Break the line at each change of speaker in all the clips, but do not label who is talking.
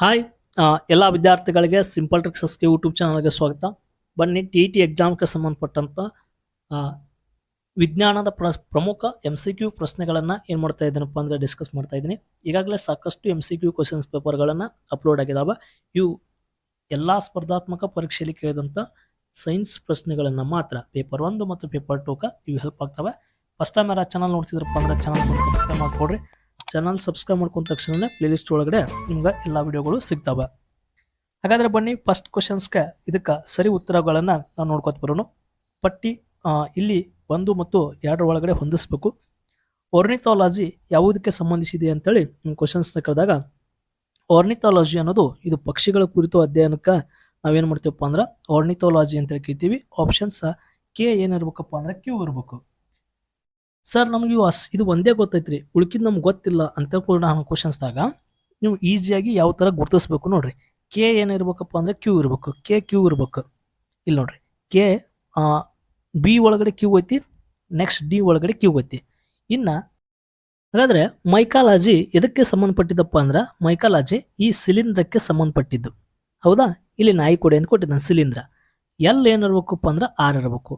Hi ಎಲ್ಲ ವಿದ್ಯಾರ್ಥಿಗಳಿಗೆ simple ಟ್ರಿಕ್ಸಸ್ಗೆ YouTube ಚಾನಲ್ಗೆ ಸ್ವಾಗತ. ಬನ್ನಿ ಟಿ ಟಿ ಎಕ್ಸಾಮ್ಗೆ ಸಂಬಂಧಪಟ್ಟಂಥ ವಿಜ್ಞಾನದ ಪ್ರ, ಪ್ರಮುಖ ಎಂ ಸಿ ಕ್ಯೂ ಪ್ರಶ್ನೆಗಳನ್ನು ಏನು ಮಾಡ್ತಾ ಇದ್ದೀನಪ್ಪ ಅಂದರೆ ಡಿಸ್ಕಸ್ ಮಾಡ್ತಾ ಇದ್ದೀನಿ. ಈಗಾಗಲೇ ಸಾಕಷ್ಟು ಎಂ ಸಿ ಕ್ಯೂ ಕ್ವಶನ್ಸ್ ಪೇಪರ್ಗಳನ್ನು ಅಪ್ಲೋಡ್ ಆಗಿದ್ದಾವೆ ಇವು ಎಲ್ಲ ಸ್ಪರ್ಧಾತ್ಮಕ ಪರೀಕ್ಷೆಯಲ್ಲಿ ಕೇಳಿದಂಥ ಸೈನ್ಸ್ ಪ್ರಶ್ನೆಗಳನ್ನು ಮಾತ್ರ ಪೇಪರ್ ಒಂದು ಮತ್ತು ಪೇಪರ್ ಟೂಕ ಇವು ಹೆಲ್ಪ್ ಆಗ್ತವೆ. ಫಸ್ಟ್ ಟೈಮ್ ಯಾರು ಚಾನಲ್ ನೋಡ್ತಿದ್ರಪ್ಪ ಅಂದ್ರೆ ಚಾನಲ್ ಸಬ್ಸ್ಕ್ರೈಬ್ ಮಾಡ್ಕೊಡ್ರಿ. ಚಾನಲ್ ಸಬ್ಸ್ಕ್ರೈಬ್ ಮಾಡ್ಕೊಂಡ ತಕ್ಷಣ ಪ್ಲೇಲಿಸ್ಟ್ ಒಳಗಡೆ ನಿಮ್ಗೆ ಎಲ್ಲ ವಿಡಿಯೋಗಳು ಸಿಗ್ತಾವೆ. ಹಾಗಾದ್ರೆ ಬನ್ನಿ ಫಸ್ಟ್ ಕ್ವಶನ್ಸ್ಗೆ ಇದಕ್ಕೆ ಸರಿ ಉತ್ತರಗಳನ್ನು ನಾವು ನೋಡ್ಕೊತ ಬರೋಣ ಪಟ್ಟಿ ಇಲ್ಲಿ ಒಂದು ಮತ್ತು ಎರಡರ ಒಳಗಡೆ ಹೊಂದಿಸ್ಬೇಕು. ಒರ್ನಿಥಾಲಜಿ ಯಾವುದಕ್ಕೆ ಸಂಬಂಧಿಸಿದೆ ಅಂತೇಳಿ ಕ್ವಶನ್ಸ್ನ ಕರೆದಾಗ ಆರ್ನಿಥಾಲಜಿ ಅನ್ನೋದು ಇದು ಪಕ್ಷಿಗಳ ಕುರಿತು ಅಧ್ಯಯನಕ್ಕೆ ನಾವೇನು ಮಾಡ್ತೀವಪ್ಪ ಅಂದ್ರೆ ಆರ್ನಿಥಾಲಜಿ ಅಂತ ಕೇಳ್ತೀವಿ ಆಪ್ಷನ್ಸ್ ಕೆ ಏನಿರ್ಬೇಕಪ್ಪ ಅಂದ್ರೆ ಕ್ಯೂ ಇರಬೇಕು. ಸರ್ ನಮಗೆ ಇವು ಅಸ್ ಇದು ಒಂದೇ ಗೊತ್ತೈತ್ರಿ. ಉಳ್ಕಿದ್ ನಮ್ಗೆ ಗೊತ್ತಿಲ್ಲ ಅಂತ ಕೂಡ ನಾವು ಕ್ವಶನ್ಸ್ದಾಗ ನೀವು ಈಸಿಯಾಗಿ ಯಾವ ಥರ ಗುರ್ತಿಸ್ಬೇಕು ನೋಡ್ರಿ. ಕೆ ಏನಿರ್ಬೇಕಪ್ಪ ಅಂದ್ರೆ ಕ್ಯೂ ಇರ್ಬೇಕು. ಕೆ ಕ್ಯೂ ಇರ್ಬೇಕು. ಇಲ್ಲಿ ನೋಡ್ರಿ. ಕೆ ಬಿ ಒಳಗಡೆ ಕ್ಯೂ ಐತಿ ನೆಕ್ಸ್ಟ್ ಡಿ ಒಳಗಡೆ ಕ್ಯೂ ಐತಿ. ಇನ್ನು ಹಾಗಾದರೆ ಮೈಕಾಲಜಿ ಎದಕ್ಕೆ ಸಂಬಂಧಪಟ್ಟಿದ್ದಪ್ಪ ಅಂದ್ರೆ ಮೈಕಾಲಜಿ ಈ ಸಿಲಿಂಡ್ರಕ್ಕೆ ಸಂಬಂಧಪಟ್ಟಿದ್ದು. ಹೌದಾ? ಇಲ್ಲಿ ನಾಯಿ ಕೊಡೆ ಅಂತ ಕೊಟ್ಟಿದ್ದಾನೆ ಸಿಲಿಂದ್ರ ಎಲ್ ಏನಿರ್ಬೇಕಪ್ಪ ಅಂದ್ರೆ ಆರ್ ಇರಬೇಕು.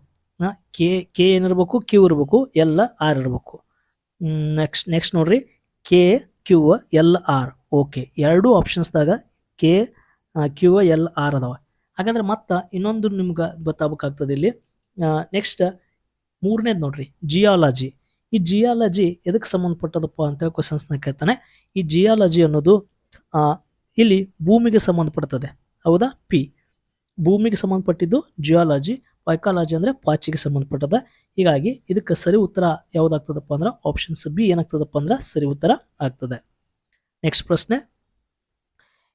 ಕೆ ಕೆ ಏನಿರಬೇಕು ಕ್ಯೂ ಇರಬೇಕು ಎಲ್ ಆರ್ ಇರಬೇಕು. ನೆಕ್ಸ್ಟ್ ನೆಕ್ಸ್ಟ್ ನೋಡ್ರಿ. K Q L R okay ಎರಡೂ ಆಪ್ಷನ್ಸ್ದಾಗ ಕೆ ಕ್ಯೂ ಎಲ್ ಆರ್ ಅದಾವ. ಹಾಗಾದ್ರೆ ಮತ್ತೆ ಇನ್ನೊಂದು ನಿಮ್ಗೆ ಗೊತ್ತಾಗಬೇಕಾಗ್ತದೆ ಇಲ್ಲಿ. ನೆಕ್ಸ್ಟ್ ಮೂರನೇದು ನೋಡ್ರಿ. ಜಿಯಾಲಜಿ ಈ ಜಿಯಾಲಜಿ ಎದಕ್ಕೆ ಸಂಬಂಧಪಟ್ಟದಪ್ಪ ಅಂತೇಳಿ ಕ್ವಶನ್ಸ್ನ ಕೇಳ್ತಾನೆ. ಈ ಜಿಯಾಲಜಿ ಅನ್ನೋದು ಇಲ್ಲಿ ಭೂಮಿಗೆ ಸಂಬಂಧಪಡ್ತದೆ. ಹೌದಾ? ಪಿ ಭೂಮಿಗೆ ಸಂಬಂಧಪಟ್ಟಿದ್ದು ಜಿಯಾಲಜಿ ಪೈಕಾಲಜಿ ಅಂದರೆ ಪಾಚಿಗೆ ಸಂಬಂಧಪಟ್ಟದ. ಹೀಗಾಗಿ ಇದಕ್ಕೆ ಸರಿ ಉತ್ತರ ಯಾವುದಾಗ್ತದಪ್ಪ ಅಂದ್ರೆ ಆಪ್ಷನ್ಸ್ ಬಿ ಏನಾಗ್ತದಪ್ಪ ಅಂದ್ರೆ ಸರಿ ಉತ್ತರ ಆಗ್ತದೆ. ನೆಕ್ಸ್ಟ್ ಪ್ರಶ್ನೆ.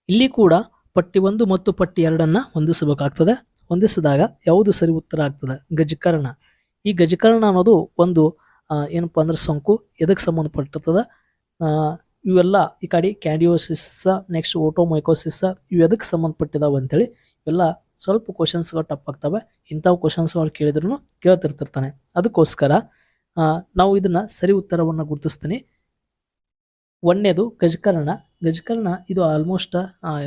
ಇಲ್ಲಿ ಕೂಡ ಪಟ್ಟಿ ಒಂದು ಮತ್ತು ಪಟ್ಟಿ ಎರಡನ್ನು ಹೊಂದಿಸಬೇಕಾಗ್ತದೆ. ಹೊಂದಿಸಿದಾಗ ಯಾವುದು ಸರಿ ಉತ್ತರ ಆಗ್ತದೆ? ಗಜಕರ್ಣ. ಈ ಗಜಕರ್ಣ ಅನ್ನೋದು ಒಂದು ಏನಪ್ಪ ಅಂದ್ರೆ ಸೋಂಕು ಎದಕ್ಕೆ ಸಂಬಂಧಪಟ್ಟಿರ್ತದೆ? ಇವೆಲ್ಲ ಈ ಕಡೆ ಕ್ಯಾಂಡಿಯೋಸಿಸ್ಸ ನೆಕ್ಸ್ಟ್ ಓಟೋಮೈಕೋಸಿಸ್ಸ ಇವು ಎದಕ್ಕೆ ಸಂಬಂಧಪಟ್ಟಿದಾವೆ ಅಂತೇಳಿ ಇವೆಲ್ಲ ಸ್ವಲ್ಪ ಕ್ವಶನ್ಸ್ಗಳು ಟಪ್ ಆಗ್ತವೆ. ಇಂಥವು ಕ್ವಶನ್ಸ್ಗಳು ಕೇಳಿದ್ರು ಕೇಳ್ತಿರ್ತಿರ್ತಾನೆ. ಅದಕ್ಕೋಸ್ಕರ ನಾವು ಇದನ್ನು ಸರಿ ಉತ್ತರವನ್ನು ಗುರುತಿಸ್ತೀನಿ. ಒಂದನೇದು ಗಜಕರ್ಣ. ಗಜಕರ್ಣ ಇದು ಆಲ್ಮೋಸ್ಟ್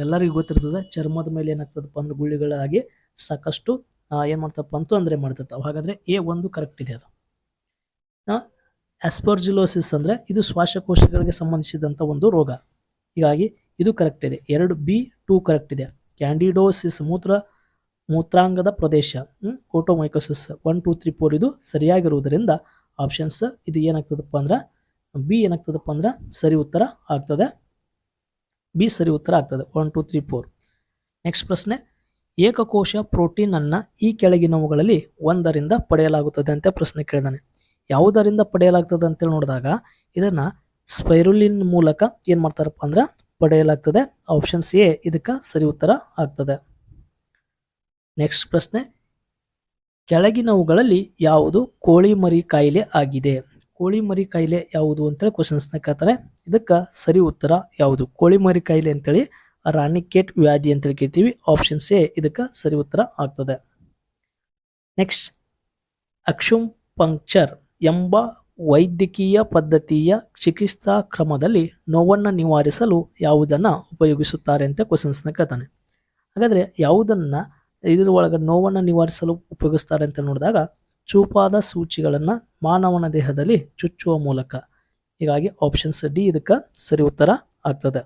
ಎಲ್ಲರಿಗೂ ಗೊತ್ತಿರ್ತದೆ. ಚರ್ಮದ ಮೇಲೆ ಏನಾಗ್ತದಪ್ಪ ಅಂದ್ರೆ ಗುಳ್ಳಿಗಳಾಗಿ ಸಾಕಷ್ಟು ಏನು ಮಾಡ್ತಪ್ಪ ಅಂತೂ ಅಂದರೆ ಮಾಡ್ತಿರ್ತಾವೆ. ಹಾಗಾದ್ರೆ ಎ ಒಂದು ಕರೆಕ್ಟ್ ಇದೆ ಅದು. ಆಸ್ಪರ್ಜಿಲೋಸಿಸ್ ಅಂದರೆ ಇದು ಶ್ವಾಸಕೋಶಗಳಿಗೆ ಸಂಬಂಧಿಸಿದಂಥ ಒಂದು ರೋಗ. ಹೀಗಾಗಿ ಇದು ಕರೆಕ್ಟ್ ಇದೆ. ಎರಡು ಬಿ ಟೂ ಕರೆಕ್ಟ್ ಇದೆ. ಕ್ಯಾಂಡಿಡೋಸಿಸ್ ಮೂತ್ರ ಮೂತ್ರಾಂಗದ ಪ್ರದೇಶ otomycosis one two three four ಇದು ಸರಿಯಾಗಿರುವುದರಿಂದ ಆಪ್ಷನ್ಸ್ ಇದು ಏನಾಗ್ತದಪ್ಪ ಅಂದ್ರೆ ಬಿ ಏನಾಗ್ತದಪ್ಪ ಅಂದ್ರೆ ಸರಿ ಉತ್ತರ ಆಗ್ತದೆ. ಬಿ ಸರಿ ಉತ್ತರ ಆಗ್ತದೆ. One two three four next ಪ್ರಶ್ನೆ, ಏಕಕೋಶ ಪ್ರೋಟೀನ್ ಅನ್ನ ಈ ಕೆಳಗಿನವುಗಳಲ್ಲಿ ಒಂದರಿಂದ ಪಡೆಯಲಾಗುತ್ತದೆ ಅಂತ ಪ್ರಶ್ನೆ ಕೇಳಿದಾನೆ. ಯಾವುದರಿಂದ ಪಡೆಯಲಾಗ್ತದೆ ಅಂತೇಳಿ ನೋಡಿದಾಗ ಇದನ್ನ ಸ್ಪೈರುಲಿನ್ ಮೂಲಕ ಏನು ಮಾಡ್ತಾರಪ್ಪ ಅಂದ್ರೆ ಪಡೆಯಲಾಗ್ತದೆ. ಆಪ್ಷನ್ಸ್ ಎ ಇದಕ್ಕೆ ಸರಿ ಉತ್ತರ ಆಗ್ತದೆ. ನೆಕ್ಸ್ಟ್ ಪ್ರಶ್ನೆ. ಕೆಳಗಿನವುಗಳಲ್ಲಿ ಯಾವುದು ಕೋಳಿ ಮರಿ ಕಾಯಿಲೆ ಆಗಿದೆ? ಕೋಳಿ ಮರಿ ಕಾಯಿಲೆ ಯಾವುದು ಅಂತೇಳಿ ಕ್ವಶನ್ಸ್ನ ಕೇಳ್ತಾರೆ. ಇದಕ್ಕೆ ಸರಿ ಉತ್ತರ ಯಾವುದು? ಕೋಳಿ ಮರಿ ಕಾಯಿಲೆ ಅಂತೇಳಿ ರಾಣಿಕೇಟ್ ವ್ಯಾಧಿ ಅಂತೇಳಿ ಕೇಳ್ತೀವಿ. ಆಪ್ಷನ್ಸ್ ಎ ಇದಕ್ಕೆ ಸರಿ ಉತ್ತರ ಆಗ್ತದೆ. ನೆಕ್ಸ್ಟ್ ಅಕ್ಷುಂ ಪಂಕ್ಚರ್ ಎಂಬ ವೈದ್ಯಕೀಯ ಪದ್ಧತಿಯ ಚಿಕಿತ್ಸಾ ಕ್ರಮದಲ್ಲಿ ನೋವನ್ನು ನಿವಾರಿಸಲು ಯಾವುದನ್ನು ಉಪಯೋಗಿಸುತ್ತಾರೆ ಅಂತ ಕ್ವಶನ್ಸ್ನ ಕೇಳ್ತಾನೆ. ಹಾಗಾದರೆ ಯಾವುದನ್ನು ಇದ್ರ ಒಳಗೆ ನೋವನ್ನು ನಿವಾರಿಸಲು ಉಪಯೋಗಿಸ್ತಾರೆ ಅಂತ ನೋಡಿದಾಗ ಚೂಪಾದ ಸೂಚಿಗಳನ್ನು ಮಾನವನ ದೇಹದಲ್ಲಿ ಚುಚ್ಚುವ ಮೂಲಕ. ಹೀಗಾಗಿ ಆಪ್ಷನ್ಸ್ ಡಿ ಇದಕ್ಕೆ ಸರಿ ಉತ್ತರ ಆಗ್ತದೆ.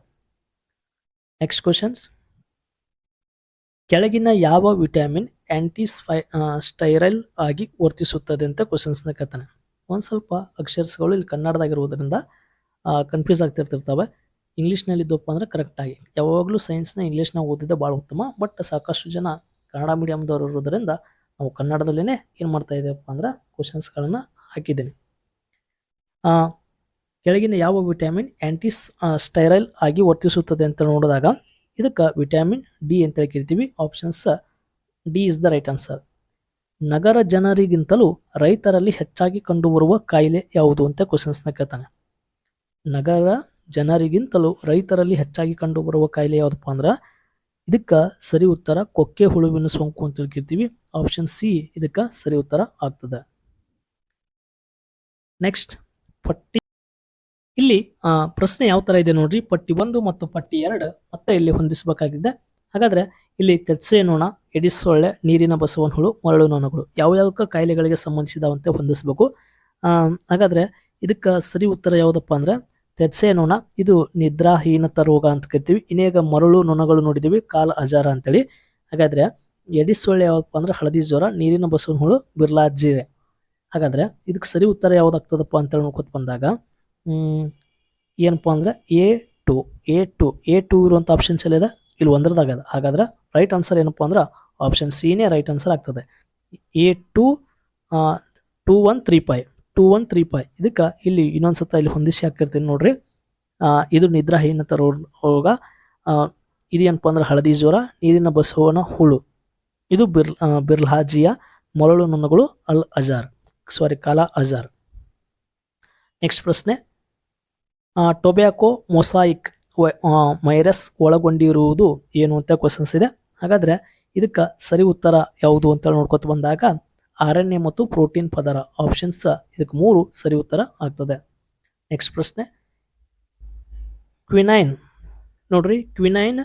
ನೆಕ್ಸ್ಟ್ ಕ್ವಶನ್ಸ್ ಕೆಳಗಿನ ಯಾವ ವಿಟಮಿನ್ ಆಂಟಿ ಸ್ಪೈ ಸ್ಟೈರಲ್ ಆಗಿ ವರ್ತಿಸುತ್ತದೆ ಅಂತ ಕ್ವಶನ್ಸ್ನ ಕೇಳ್ತಾನೆ. ಒಂದು ಸ್ವಲ್ಪ ಅಕ್ಷರಗಳು ಇಲ್ಲಿ ಕನ್ನಡದಾಗಿರುವುದರಿಂದ ಕನ್ಫ್ಯೂಸ್ ಆಗ್ತಿರ್ತಿರ್ತವೆ. ಇಂಗ್ಲೀಷ್ನಲ್ಲಿ ಇದ್ದಪ್ಪ ಅಂದ್ರೆ ಕರೆಕ್ಟಾಗಿ ಯಾವಾಗಲೂ ಸೈನ್ಸ್ನ ಇಂಗ್ಲೀಷ್ನ ಓದಿದ್ರೆ ಭಾಳ ಉತ್ತಮ ಬಟ್ ಸಾಕಷ್ಟು ಜನ ಕನ್ನಡ ಮೀಡಿಯಮ್ದವರು ಇರೋದ್ರಿಂದ ನಾವು ಕನ್ನಡದಲ್ಲೇ ಏನು ಮಾಡ್ತಾ ಇದ್ದೇವಪ್ಪ ಅಂದ್ರೆ ಕ್ವಶನ್ಸ್ಗಳನ್ನು ಹಾಕಿದ್ದೀನಿ. ಕೆಳಗಿನ ಯಾವ ವಿಟಮಿನ್ ಆ್ಯಂಟಿ ಸ್ಟೈರೈಲ್ ಆಗಿ ವರ್ತಿಸುತ್ತದೆ ಅಂತ ನೋಡಿದಾಗ ಇದಕ್ಕೆ ವಿಟಮಿನ್ ಡಿ ಅಂತೇಳಿ ಕರಿತೀವಿ. Options D is the right answer ನಗರ ಜನರಿಗಿಂತಲೂ ರೈತರಲ್ಲಿ ಹೆಚ್ಚಾಗಿ ಕಂಡುಬರುವ ಕಾಯಿಲೆ ಯಾವುದು ಅಂತ ಕ್ವಶನ್ಸ್ನ ಕೇಳ್ತಾನೆ. ನಗರ ಜನರಿಗಿಂತಲೂ ರೈತರಲ್ಲಿ ಹೆಚ್ಚಾಗಿ ಕಂಡುಬರುವ ಕಾಯಿಲೆ ಯಾವುದಪ್ಪ ಅಂದ್ರೆ ಇದಕ್ಕೆ ಸರಿ ಉತ್ತರ ಕೊಕ್ಕೆ ಹುಳುವಿನ ಸೋಂಕು ಅಂತ ತಿಳ್ಕಿರ್ತೀವಿ. ಆಪ್ಷನ್ ಸಿ ಇದಕ್ಕೆ ಸರಿ ಉತ್ತರ ಆಗ್ತದೆ. ನೆಕ್ಸ್ಟ್ ಪಟ್ಟಿ. ಇಲ್ಲಿ ಪ್ರಶ್ನೆ ಯಾವ ತರ ಇದೆ ನೋಡ್ರಿ. ಪಟ್ಟಿ ಒಂದು ಮತ್ತು ಪಟ್ಟಿ ಎರಡು ಮತ್ತೆ ಇಲ್ಲಿ ಹೊಂದಿಸಬೇಕಾಗಿದೆ. ಹಾಗಾದ್ರೆ ಇಲ್ಲಿ ತೆತ್ಸೆ ನೋಣ ಎಡಿಸ್ ಸೊಳ್ಳೆ ನೀರಿನ ಬಸವನ ಹುಳು, ಮರಳು ನೊಣಗಳು ಯಾವ್ಯಾವ ಕಾಯಿಲೆಗಳಿಗೆ ಸಂಬಂಧಿಸಿದವಂತೆ ಹೊಂದಿಸಬೇಕು. ಹಾಗಾದ್ರೆ ಇದಕ್ಕೆ ಸರಿ ಉತ್ತರ ಯಾವುದಪ್ಪ ಅಂದ್ರೆ ತೆತ್ಸೆ ನೊಣ ಇದು ನಿದ್ರಾಹೀನತ ರೋಗ ಅಂತ ಕರಿತೀವಿ. ಇನ್ನೇಗ ಮರಳು ನೊಣಗಳು ನೋಡಿದ್ದೀವಿ ಕಾಲ ಅಜಾರ ಅಂತೇಳಿ. ಹಾಗಾದ್ರೆ ಎಡಿಸ್ ಸೊಳ್ಳೆ ಯಾವಪ್ಪ ಅಂದ್ರೆ ಹಳದಿ ಜ್ವರ, ನೀರಿನ ಬಸವನ ಹುಳು ಬಿರ್ಲಾಜಿರೆ ಹಾಗಾದ್ರೆ ಇದಕ್ಕೆ ಸರಿ ಉತ್ತರ ಯಾವುದಾಗ್ತದಪ್ಪ ಅಂತೇಳಿ ನೋಡ್ಕೊತ ಬಂದಾಗ ಏನಪ್ಪ ಅಂದ್ರೆ A to A to A to ಇರುವಂಥ ಆಪ್ಷನ್ಸ್ ಎಲ್ಲಿದೆ ಇಲ್ಲಿ ಒಂದರದಾಗದ ಹಾಗಾದ್ರೆ ರೈಟ್ ಆನ್ಸರ್ ಏನಪ್ಪ ಅಂದ್ರೆ ಆಪ್ಷನ್ ಸಿನೇ ರೈಟ್ ಆನ್ಸರ್ ಆಗ್ತದೆ. A to two one three five two one three five ಇದಕ್ಕೆ ಇಲ್ಲಿ ಇನ್ನೊಂದ್ಸತ ಇಲ್ಲಿ ಹೊಂದಿಸಿ ಹಾಕಿರ್ತೀನಿ ನೋಡ್ರಿ. ಇದು ನಿದ್ರಾಹೀನತ ರೋಗ ಇದೇನಪ್ಪ ಅಂದ್ರೆ ಹಳದಿ ಜ್ವರ ನೀರಿನ ಬಸವನ ಹುಳು. ಇದು ಬಿರ್ ಬಿರ್ಲಾಜಿಯ ಮೊರಳು ನೊಣಗಳು ಅಲ್ ಅಜಾರ್. ಸಾರಿ ಕಾಲಾ ಅಜಾರ್. ನೆಕ್ಸ್ಟ್ ಪ್ರಶ್ನೆ. ಟೊಬ್ಯಾಕೋ ಮೊಸಾಯಿಕ್ ವೈರಸ್ ಒಳಗೊಂಡಿರುವುದು ಏನು ಅಂತ ಕ್ವಶನ್ಸ್ ಇದೆ. ಹಾಗಾದ್ರೆ ಇದಕ್ಕೆ ಸರಿ ಉತ್ತರ ಯಾವುದು ಅಂತ ನೋಡ್ಕೊತ ಬಂದಾಗ ಆರ್ ಎನ್ ಎ ಮತ್ತು ಪ್ರೋಟೀನ್ ಪದರ ಆಪ್ಷನ್ಸ್ ಇದಕ್ಕೆ ಮೂರು ಸರಿ ಉತ್ತರ ಆಗ್ತದೆ. ನೆಕ್ಸ್ಟ್ ಪ್ರಶ್ನೆ. ಕ್ವಿನೈನ್. ನೋಡ್ರಿ, ಕ್ವಿನೈನ್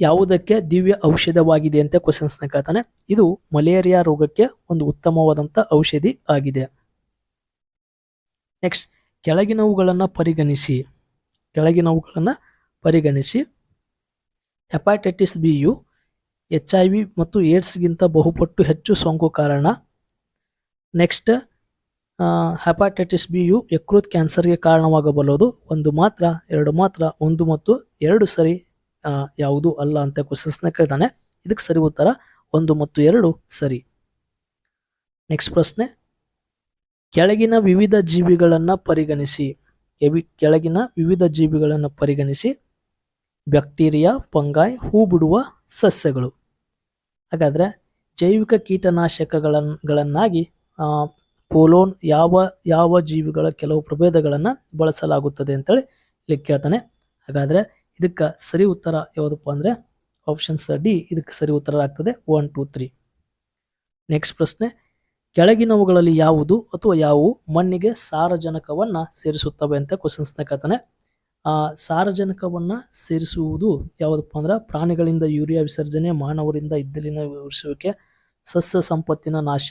ಯಾವುದಕ್ಕೆ ದಿವ್ಯ ಔಷಧವಾಗಿದೆ ಅಂತ ಕ್ವಶನ್ಸ್ನ ಕೇಳ್ತಾನೆ. ಇದು ಮಲೇರಿಯಾ ರೋಗಕ್ಕೆ ಒಂದು ಉತ್ತಮವಾದಂಥ ಔಷಧಿ ಆಗಿದೆ. ನೆಕ್ಸ್ಟ್ ಕೆಳಗಿನವುಗಳನ್ನು ಪರಿಗಣಿಸಿ. ಕೆಳಗಿನವುಗಳನ್ನು ಪರಿಗಣಿಸಿ. ಹೆಪಾಟೈಟಿಸ್ ಬಿಯು ಎಚ್ ಐ ವಿ ಮತ್ತು ಏಡ್ಸ್ಗಿಂತ ಬಹುಪಟ್ಟು ಹೆಚ್ಚು ಸೋಂಕು ಕಾರಣ. ನೆಕ್ಸ್ಟ್ ಹೆಪಾಟೈಟಿಸ್ ಬಿಯು ಯಕೃತ್ ಕ್ಯಾನ್ಸರ್ಗೆ ಕಾರಣವಾಗಬಲ್ಲದು. ಒಂದು ಮಾತ್ರ, ಎರಡು ಮಾತ್ರ, ಒಂದು ಮತ್ತು ಎರಡು ಸರಿ ಯಾವುದು ಅಲ್ಲ ಅಂತ ಕ್ವಶನ್ಸ್ನ ಕೇಳ್ತಾನೆ. ಇದಕ್ಕೆ ಸರಿ ಉತ್ತರ, ಒಂದು ಮತ್ತು ಎರಡು ಸರಿ. ನೆಕ್ಸ್ಟ್ ಪ್ರಶ್ನೆ. ಕೆಳಗಿನ ವಿವಿಧ ಜೀವಿಗಳನ್ನು ಪರಿಗಣಿಸಿ. ಕೆಳಗಿನ ವಿವಿಧ ಜೀವಿಗಳನ್ನು ಪರಿಗಣಿಸಿ. ಬ್ಯಾಕ್ಟೀರಿಯಾ, ಫಂಗಾಯ್, ಹೂ ಬಿಡುವ ಸಸ್ಯಗಳು. ಹಾಗಾದ್ರೆ ಜೈವಿಕ ಕೀಟನಾಶಕಗಳನ್ನಾಗಿ ಪೋಲೋನ್ ಯಾವ ಯಾವ ಜೀವಿಗಳ ಕೆಲವು ಪ್ರಭೇದಗಳನ್ನು ಬಳಸಲಾಗುತ್ತದೆ ಅಂತೇಳಿ ಇಲ್ಲಿ ಕೇಳ್ತಾನೆ ಹಾಗಾದ್ರೆ ಇದಕ್ಕೆ ಸರಿ ಉತ್ತರ ಯಾವುದಪ್ಪ ಅಂದರೆ ಆಪ್ಷನ್ಸ್ ಡಿ, ಇದಕ್ಕೆ ಸರಿ ಉತ್ತರ ಆಗ್ತದೆ. ಒನ್ ಟು ತ್ರೀ ನೆಕ್ಸ್ಟ್ ಪ್ರಶ್ನೆ, ಕೆಳಗಿನವುಗಳಲ್ಲಿ ಯಾವುದು ಅಥವಾ ಯಾವುವು ಮಣ್ಣಿಗೆ ಸಾರಜನಕವನ್ನು ಸೇರಿಸುತ್ತವೆ ಅಂತ ಕ್ವಶನ್ಸ್ನ ಕೇಳ್ತಾನೆ. ಆ ಸಾರಜನಕವನ್ನು ಸೇರಿಸುವುದು ಯಾವುದಪ್ಪ ಅಂದ್ರೆ ಪ್ರಾಣಿಗಳಿಂದ ಯೂರಿಯಾ ವಿಸರ್ಜನೆ, ಮಾನವರಿಂದ ಇದ್ದಲಿನ ಉರಿಸುವಿಕೆ ಸಸ್ಯ ಸಂಪತ್ತಿನ ನಾಶ.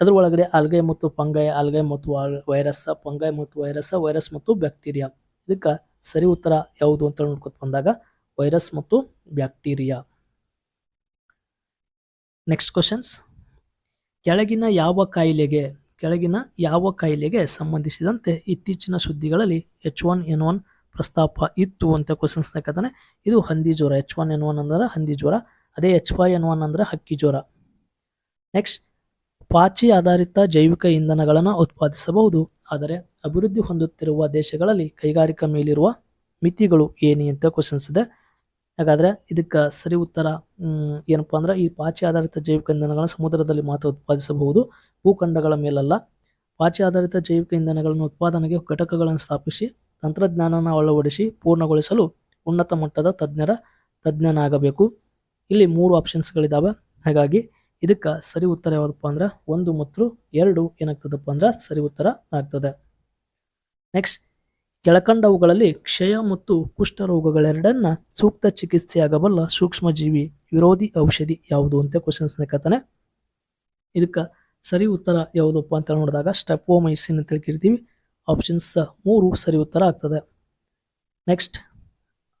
ಅದರ ಒಳಗಡೆ ಆಲ್ಗೈ ಮತ್ತು ಪಂಗೈ ಆಲ್ಗೈ ಮತ್ತು ವೈರಸ್ ಪಂಗೈ ಮತ್ತು ವೈರಸ್ ವೈರಸ್ ಮತ್ತು ಬ್ಯಾಕ್ಟೀರಿಯಾ. ಇದಕ್ಕೆ ಸರಿ ಉತ್ತರ ಯಾವುದು ಅಂತ ನೋಡ್ಕೊತ ಬಂದಾಗ ವೈರಸ್ ಮತ್ತು ಬ್ಯಾಕ್ಟೀರಿಯಾ. ನೆಕ್ಸ್ಟ್ ಕ್ವಶನ್ಸ್ ಕೆಳಗಿನ ಯಾವ ಕಾಯಿಲೆಗೆ ಕೆಳಗಿನ ಯಾವ ಕಾಯಿಲೆಗೆ ಸಂಬಂಧಿಸಿದಂತೆ ಇತ್ತೀಚಿನ ಸುದ್ದಿಗಳಲ್ಲಿ ಎಚ್ ಒನ್ ಎನ್ ಒನ್ ಪ್ರಸ್ತಾಪ ಇತ್ತು ಅಂತ ಕ್ವಶನ್ಸ್ ಕತಾನೆ ಇದು ಹಂದಿ ಜ್ವರ ಎಚ್ ಒನ್ ಎನ್ ಒನ್ ಅಂದರೆ ಹಂದಿ ಜ್ವರ, ಅದೇ ಎಚ್ ಫೈ ಎನ್ ಒನ್ ಅಂದರೆ ಹಕ್ಕಿ ಜ್ವರ. ನೆಕ್ಸ್ಟ್ ಪಾಚಿ ಆಧಾರಿತ ಜೈವಿಕ ಇಂಧನಗಳನ್ನು ಉತ್ಪಾದಿಸಬಹುದು. ಆದರೆ ಅಭಿವೃದ್ಧಿ ಹೊಂದುತ್ತಿರುವ ದೇಶಗಳಲ್ಲಿ ಕೈಗಾರಿಕಾ ಮೇಲಿರುವ ಮಿತಿಗಳು ಏನಿ ಅಂತ ಕ್ವಶನ್ಸ್ ಇದೆ. ಹಾಗಾದ್ರೆ ಇದಕ್ಕೆ ಸರಿ ಉತ್ತರ ಏನಪ್ಪ ಅಂದ್ರೆ ಈ ಪಾಚಿ ಆಧಾರಿತ ಜೈವಿಕ ಇಂಧನಗಳನ್ನು ಸಮುದ್ರದಲ್ಲಿ ಮಾತ್ರ ಉತ್ಪಾದಿಸಬಹುದು. ಭೂಖಂಡಗಳ ಮೇಲಲ್ಲ. ಪಾಚಿ ಆಧಾರಿತ ಜೈವಿಕ ಇಂಧನಗಳನ್ನು ಉತ್ಪಾದನೆಗೆ ಘಟಕಗಳನ್ನು ಸ್ಥಾಪಿಸಿ ತಂತ್ರಜ್ಞಾನನ ಅಳವಡಿಸಿ ಪೂರ್ಣಗೊಳಿಸಲು ಉನ್ನತ ಮಟ್ಟದ ತಜ್ಞರ ತಜ್ಞನಾಗಬೇಕು. ಇಲ್ಲಿ ಮೂರು ಆಪ್ಷನ್ಸ್ಗಳಿದ್ದಾವೆ ಹಾಗಾಗಿ ಇದಕ್ಕೆ ಸರಿ ಉತ್ತರ ಯಾವುದಪ್ಪ ಅಂದ್ರೆ ಒಂದು ಮತ್ತು, ಎರಡು ಏನಾಗ್ತದಪ್ಪ ಅಂದ್ರೆ ಸರಿ ಉತ್ತರ ಆಗ್ತದೆ. ನೆಕ್ಸ್ಟ್ ಕೆಳಕಂಡವುಗಳಲ್ಲಿ ಕ್ಷಯ ಮತ್ತು ಕುಷ್ಠರೋಗಗಳೆರಡನ್ನ ಸೂಕ್ತ ಚಿಕಿತ್ಸೆಯಾಗಬಲ್ಲ ಸೂಕ್ಷ್ಮಜೀವಿ ವಿರೋಧಿ ಔಷಧಿ ಯಾವುದು ಅಂತ ಕ್ವಶನ್ಸ್ನ ಕೇಳ್ತಾನೆ. ಇದಕ್ಕೆ ಸರಿ ಉತ್ತರ ಯಾವುದಪ್ಪ ಅಂತ ನೋಡಿದಾಗ ಸ್ಟೆಪೋಮೈಸಿನ್ ಅಂತ ಕರಿತೀವಿ ಆಪ್ಷನ್ಸ್ ಮೂರು ಸರಿ ಉತ್ತರ ಆಗ್ತದೆ. ನೆಕ್ಸ್ಟ್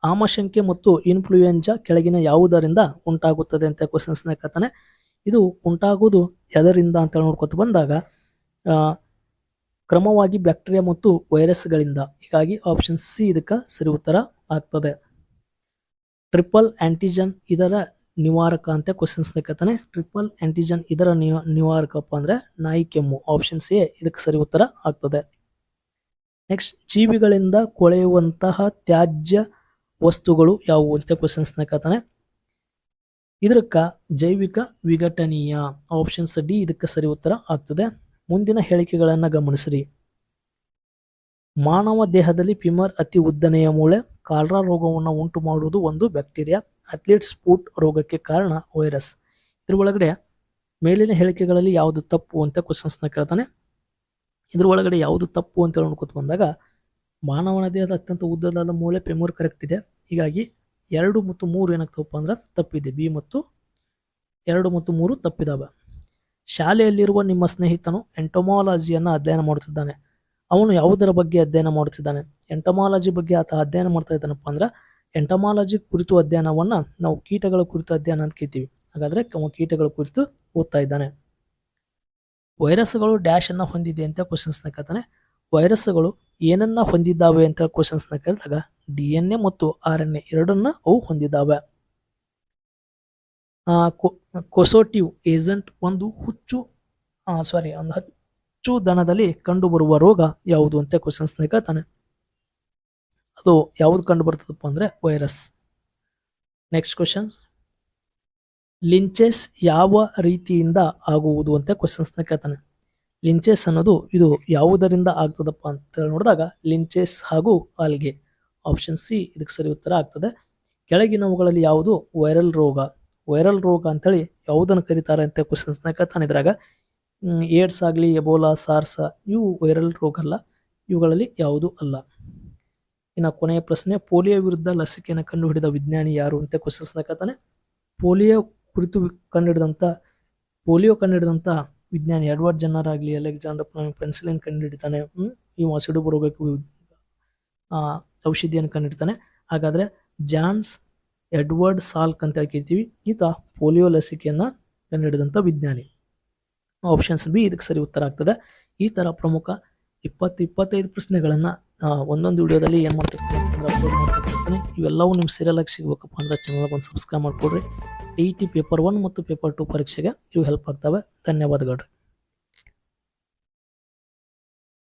ಆಮಶಂಕೆ ಮತ್ತು ಇನ್ಫ್ಲೂಯೆಂಜಾ ಕೆಳಗಿನ ಯಾವುದರಿಂದ ಉಂಟಾಗುತ್ತದೆ ಅಂತ ಕ್ವಶನ್ಸ್ನ ಕೇಳ್ತಾನೆ. ಇದು ಉಂಟಾಗುವುದು ಎದರಿಂದ ಅಂತ ನೋಡ್ಕೊತ ಬಂದಾಗ ಕ್ರಮವಾಗಿ ಬ್ಯಾಕ್ಟೀರಿಯಾ ಮತ್ತು ವೈರಸ್ಗಳಿಂದ ಹೀಗಾಗಿ ಆಪ್ಷನ್ ಸಿ ಇದಕ್ಕೆ ಸರಿ ಉತ್ತರ ಆಗ್ತದೆ. ಟ್ರಿಪಲ್ ಆಂಟಿಜನ್ ಇದರ ನಿವಾರಕ ಅಂತ ಕ್ವಶನ್ಸ್ನ ಕೇಳ್ತಾನೆ. ಟ್ರಿಪಲ್ ಆಂಟಿಜನ್ ಇದರ ನಿವ- ನಿವಾರಕಪ್ಪ ಅಂದರೆ ನಾಯಿ ಕೆಮ್ಮು. ಆಪ್ಷನ್ ಸಿ ಇದಕ್ಕೆ ಸರಿ ಉತ್ತರ ಆಗ್ತದೆ. ನೆಕ್ಸ್ಟ್ ಜೀವಿಗಳಿಂದ ಕೊಳೆಯುವಂತಹ ತ್ಯಾಜ್ಯ ವಸ್ತುಗಳು ಯಾವುವು ಅಂತ ಕ್ವಶನ್ಸ್ನ ಕೇಳ್ತಾನೆ. ಇದಕ್ಕ ಜೈವಿಕ ವಿಘಟನೀಯ. ಆಪ್ಷನ್ಸ್ ಡಿ ಇದಕ್ಕೆ ಸರಿ ಉತ್ತರ ಆಗ್ತದೆ. ಮುಂದಿನ ಹೇಳಿಕೆಗಳನ್ನು ಗಮನಿಸಿರಿ. ಮಾನವ ದೇಹದಲ್ಲಿ ಫಿಮರ್ ಅತಿ ಉದ್ದನೆಯ ಮೂಳೆ, ಕಾಲ್ರಾ ರೋಗವನ್ನು ಉಂಟು ಮಾಡುವುದು ಒಂದು ಬ್ಯಾಕ್ಟೀರಿಯಾ ಅಥ್ಲೀಟ್ ಸ್ಪೂಟ್ ರೋಗಕ್ಕೆ ಕಾರಣ ವೈರಸ್ ಇದ್ರ ಒಳಗಡೆ ಮೇಲಿನ ಹೇಳಿಕೆಗಳಲ್ಲಿ ಯಾವುದು ತಪ್ಪು ಅಂತ ಕ್ವಶನ್ಸ್ನ ಕೇಳ್ತಾನೆ. ಇದ್ರ ಒಳಗಡೆ ಯಾವುದು ತಪ್ಪು ಅಂತ ಹೇಳಿ ಕೂತ್ ಬಂದಾಗ, ಮಾನವನ ದೇಹದ ಅತ್ಯಂತ ಉದ್ದದಾದ ಮೂಳೆ ಪೆಮೂರ್ ಕರೆಕ್ಟ್ ಇದೆ. ಹೀಗಾಗಿ ಎರಡು ಮತ್ತು ಮೂರು ಏನಾಗ್ತವಪ್ಪ ಅಂದ್ರೆ ತಪ್ಪಿದೆ. ಬಿ ಮತ್ತು ಎರಡು ಮತ್ತು ಮೂರು ತಪ್ಪಿದಾವೆ. ಶಾಲೆಯಲ್ಲಿರುವ ನಿಮ್ಮ ಸ್ನೇಹಿತನು ಎಂಟೊಮಾಲಜಿಯನ್ನು ಅಧ್ಯಯನ ಮಾಡುತ್ತಿದ್ದಾನೆ. ಅವನು ಯಾವುದರ ಬಗ್ಗೆ ಅಧ್ಯಯನ ಮಾಡುತ್ತಿದ್ದಾನೆ? ಎಂಟಮಾಲಜಿ ಬಗ್ಗೆ ಆತ ಅಧ್ಯಯನ ಮಾಡ್ತಾ ಇದ್ದಾನಪ್ಪ ಅಂದ್ರೆ ಎಂಟಮಾಲಜಿ ಕುರಿತು ಅಧ್ಯಯನವನ್ನು ನಾವು ಕೀಟಗಳ ಕುರಿತು ಅಧ್ಯಯನ ಅಂತ ಕೇಳ್ತೀವಿ ಹಾಗಾದ್ರೆ ಅವನು ಕೀಟಗಳ ಕುರಿತು ಓದ್ತಾ ಇದ್ದಾನೆ. ವೈರಸ್ಗಳು ಡ್ಯಾಶ್ ಅನ್ನ ಹೊಂದಿದೆ ಅಂತ ಕ್ವಶನ್ಸ್ನ ಕೇಳ್ತಾನೆ. ವೈರಸ್ಗಳು ಏನನ್ನ ಹೊಂದಿದ್ದಾವೆ ಅಂತ ಕ್ವಶನ್ಸ್ನ ಕೇಳಿದಾಗ ಡಿ ಎನ್ ಎ ಮತ್ತು ಆರ್ ಎನ್ ಎ ಎರಡನ್ನ ಅವು ಹೊಂದಿದ್ದಾವೆ. ಕೊಸೋಟಿವ್ ಏಜೆಂಟ್ ಒಂದು ಹುಚ್ಚು ಸಾರಿ ಒಂದು ಹುಚ್ಚು ದನದಲ್ಲಿ ಕಂಡುಬರುವ ರೋಗ ಯಾವುದು ಅಂತ ಕ್ವಶನ್ಸ್ನ ಕೇಳ್ತಾನೆ. ಅದು ಯಾವುದು ಕಂಡು ಬರ್ತದಪ್ಪ ಅಂದ್ರೆ ವೈರಸ್. ನೆಕ್ಸ್ಟ್ ಕ್ವಶನ್ ಲಿಂಚೆಸ್ ಯಾವ ರೀತಿಯಿಂದ ಆಗುವುದು ಅಂತ ಕ್ವಶನ್ಸ್ನ ಕೇಳ್ತಾನೆ. ಲಿಂಚೆಸ್ ಅನ್ನೋದು ಇದು ಯಾವುದರಿಂದ ಆಗ್ತದಪ್ಪ ಅಂತ ನೋಡಿದಾಗ ಲಿಂಚೆಸ್ ಹಾಗೂ ಆಲ್ಗೆ. ಆಪ್ಷನ್ ಸಿ ಇದಕ್ಕೆ ಸರಿ ಉತ್ತರ ಆಗ್ತದೆ. ಕೆಳಗಿನವುಗಳಲ್ಲಿ ಯಾವುದು? ವೈರಲ್ ರೋಗ. ವೈರಲ್ ರೋಗ ಅಂತೇಳಿ ಯಾವುದನ್ನು ಕರೀತಾರೆ ಅಂತ ಕ್ವಶನ್ಸ್ನ ಕೇಳ್ತಾನೆ ಇದ್ರಾಗ. ಏಡ್ಸ್ ಆಗಲಿ ಎಬೋಲಾ ಸಾರ್ಸ ಇವು ವೈರಲ್ ರೋಗ ಅಲ್ಲ. ಇವುಗಳಲ್ಲಿ ಯಾವುದು ಅಲ್ಲ. ಇನ್ನು ಕೊನೆಯ ಪ್ರಶ್ನೆ, ಪೋಲಿಯೋ ವಿರುದ್ಧ ಲಸಿಕೆಯನ್ನು ಕಂಡುಹಿಡಿದ ವಿಜ್ಞಾನಿ ಯಾರು ಅಂತ ಕ್ವಶನ್ಸ್ನ ಕೇಳ್ತಾನೆ. ಪೋಲಿಯೋ ಕುರಿತು ಕಂಡುಹಿಡಿದಂಥ ಪೋಲಿಯೋ ಕಂಡುಹಿಡಿದಂಥ ವಿಜ್ಞಾನಿ ಎಡ್ವರ್ಡ್ ಜನ್ನರ್ ಆಗಲಿ, ಅಲೆಕ್ಸಾಂಡರ್ ಫ್ಲೆಮಿಂಗ್ ಪೆನ್ಸಿಲಿನ್ ಕಂಡುಹಿಡಿತಾನೆ. ಇವ ಸಿಡುಬು ರೋಗಕ್ಕೆ ಔಷಧಿಯನ್ನು ಕಂಡುಹಿಡ್ತಾನೆ. ಹಾಗಾದ್ರೆ ಜಾನ್ಸ್ ಎಡ್ವರ್ಡ್ ಸಾಲ್ಕ್ ಅಂತ ಕೇಳ್ತೀವಿ ಈತ ಪೋಲಿಯೋ ಲಸಿಕೆಯನ್ನು ಕಂಡುಹಿಡಿದಂಥ ವಿಜ್ಞಾನಿ. ಆಪ್ಷನ್ಸ್ ಬಿ ಇದಕ್ಕೆ ಸರಿ ಉತ್ತರ ಆಗ್ತದೆ. ಈ ಥರ ಪ್ರಮುಖ ಇಪ್ಪತ್ತು ಇಪ್ಪತ್ತೈದು ಪ್ರಶ್ನೆಗಳನ್ನು ಒಂದೊಂದು ವಿಡಿಯೋದಲ್ಲಿ ಏನು ಮಾಡ್ತಿರ್ತೀನಿ ಅಪ್ಲೋಡ್ ಮಾಡ್ತಿರ್ತೀನಿ. ಇವೆಲ್ಲವೂ ನಿಮ್ಮ ಸೀರಿಯಲಾಗಿ ಸಿಗಬೇಕಪ್ಪ ಅಂದರೆ ಚಾನಲ್ಗೆ ಒಂದು ಸಬ್ಸ್ಕ್ರೈಬ್ ಮಾಡಿಕೊಡ್ರಿ. T E T paper one ಮತ್ತು ಪೇಪರ್ ಟು ಪರೀಕ್ಷೆಗೆ ಇವು ಹೆಲ್ಪ್ ಆಗ್ತವೆ. ಧನ್ಯವಾದಗಳು